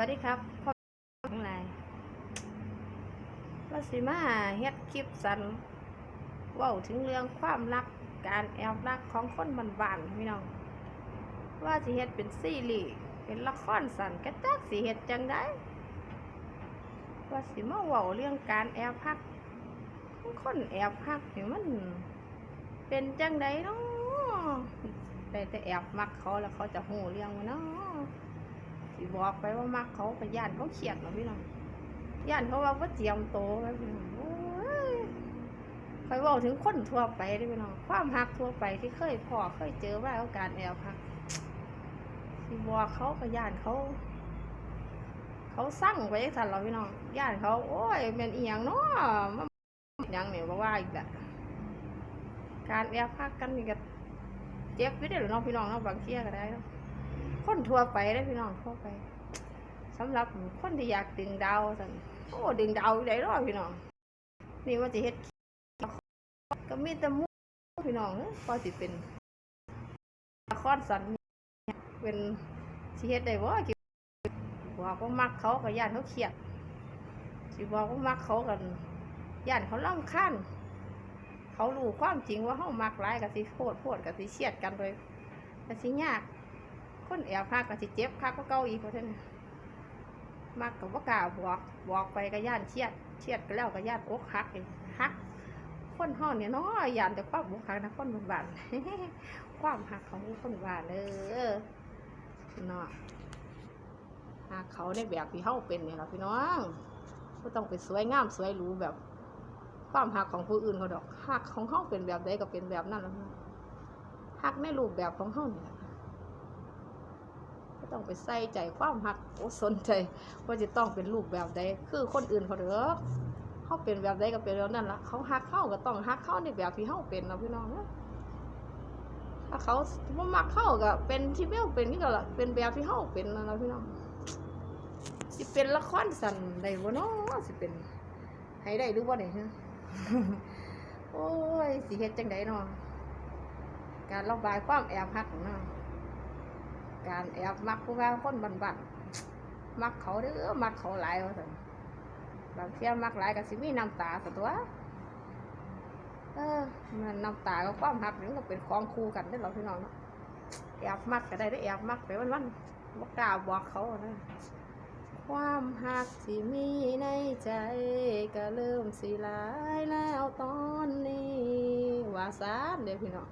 วัสดีครับพ่อทั้งหลายว่าสิมาเฮ็ดคลิปสันว้าถึงเรื่องความรักการแอบรักของคนบ้านๆพี่น้อง ว่าสิเฮ็ดเป็นซีรีส์เป็นละครสันกระจักสิเฮ็ดจังได้ว่าสิมาว้าเรื่องการแอบพักของคนแอบพักนี่มัน เป็นจังไดเนาะแต่แต่แอบมักเขาแล้วเขาจะหูเรื่องมันเนาะ บอกไปว่ามักเขาก็ย่านเขาเครียดเนาพี่น้องย่านเขาว่าว่าเจียมโตไว้พี่น้องโอ้ยคอยเว่าถึงคนทั่วไปเด้พี่น้องความหักทั่วไปที่เคยพอเคยเจอว่าเอาการแอบหักสิบอกเขาก็ย่านเขา เขาสั่งไว้ทันเราพี่น้องย่านเขา โอ้ยเป็นเอียงเนาะมันยังเนี่ยว่าว่าอีกแหละการแอบพักกันนี่ก็เจ็บอยู่เด้อเนาะพี่น้องเนาะบางเที่ยก็ได้เนาะ คนทั่วไปได้พี่น้องทั่วไปสำหรับคนที่อยากดึงดาวสั่นโอ้ดึงดาวได้รอพี่น้องนี่ว่าจะเฮ็ดก็มีแต่มูพี่น้องพอสิเป็นละครสันเป็นสิเฮ็ดได้บ่สิบอกว่ามักเขาก็ย่านเขาเครียดสิบอกว่ามักเขากันย่านเขาล่ำคันเขารู้ความจริงว่าเฮามักหลายก็สิโพดโพดก็สิเครียดกันไปก็สิยาก คนแอบหักก็สิเจ็บคักก็เก่าอีกเพราะฉะนั้นมักกับว่ากล้าบอกบอกไปก็ย่านเชียดเชียดก็แล้วก็ย่านอกหักอีกหักคนห้องเนี่ยน้อยย่านแต่ความอกหักนะคนบ้านความหักของคนบานเออเนาะหักเขาในแบบที่เฮาเป็นเนี่ยล่ะพี่น้องก็ต้องไปสวยงามสวยรูแบบความหักของผู้อื่นเขาดอกหักของเฮาเป็นแบบใดก็เป็นแบบนั้นแล้วหักในรูปแบบของเฮาเนี่ย ก็ต้องไปใส่ใจความหักโอ้สนใจว่าจะต้องเป็นรูปแบบใดคือคนอื่นเขาเด้อเขาเป็นแบบใดก็เป็นแบบนั้นละเขาหักเข้าก็ต้องหักเข้าในแบบที่เขาเป็นนะพี่น้องนะถ้าเขาบ่มักเข้าก็เป็นที่เบลเป็นนี่ก็ละเป็นแบบที่เขาเป็นนะนะพี่น้องสิเป็นละครสั้นได้บ่เนาะสิเป็นให้ได้หรือบ่ได้ฮะโอ้ยสิเฮ็ดจังไดเนาะการระบายความแอบหักของเนาะ การแอบมักผู้ว่าคนบันบันมักเขาเด้อมักเขาหลายว่าซั่นบางเที่ยมักหลายก็สิมีน้ำตาสัตัวเออมันน้ำตากับความหักนี่ก็เป็นของคู่กันได้อเราพี่น้องเนาะแอบมักก็ได้ได้แอบมักไปวันวันบ่กล้าบอกเขานะความหักที่มีในใจ ก็เริ่มสิลายแล้วตอนนี้ว่าซานเด้อพี่น้อง